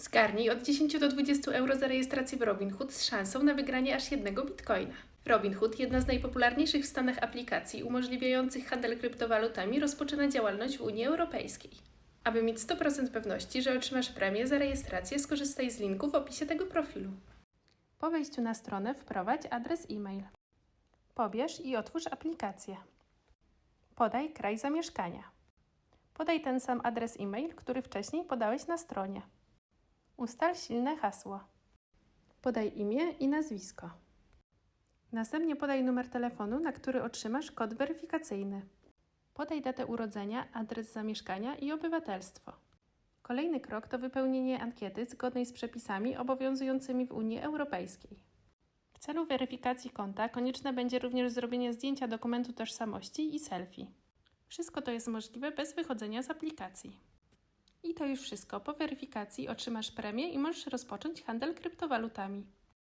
Zgarnij od 10 do 20 euro za rejestrację w Robinhood z szansą na wygranie aż jednego bitcoina. Robinhood, jedna z najpopularniejszych w Stanach aplikacji umożliwiających handel kryptowalutami, rozpoczyna działalność w Unii Europejskiej. Aby mieć 100% pewności, że otrzymasz premię za rejestrację, skorzystaj z linku w opisie tego profilu. Po wejściu na stronę wprowadź adres e-mail. Pobierz i otwórz aplikację. Podaj kraj zamieszkania. Podaj ten sam adres e-mail, który wcześniej podałeś na stronie. Ustal silne hasło. Podaj imię i nazwisko. Następnie podaj numer telefonu, na który otrzymasz kod weryfikacyjny. Podaj datę urodzenia, adres zamieszkania i obywatelstwo. Kolejny krok to wypełnienie ankiety zgodnej z przepisami obowiązującymi w Unii Europejskiej. W celu weryfikacji konta konieczne będzie również zrobienie zdjęcia dokumentu tożsamości i selfie. Wszystko to jest możliwe bez wychodzenia z aplikacji. I to już wszystko. Po weryfikacji otrzymasz premię i możesz rozpocząć handel kryptowalutami.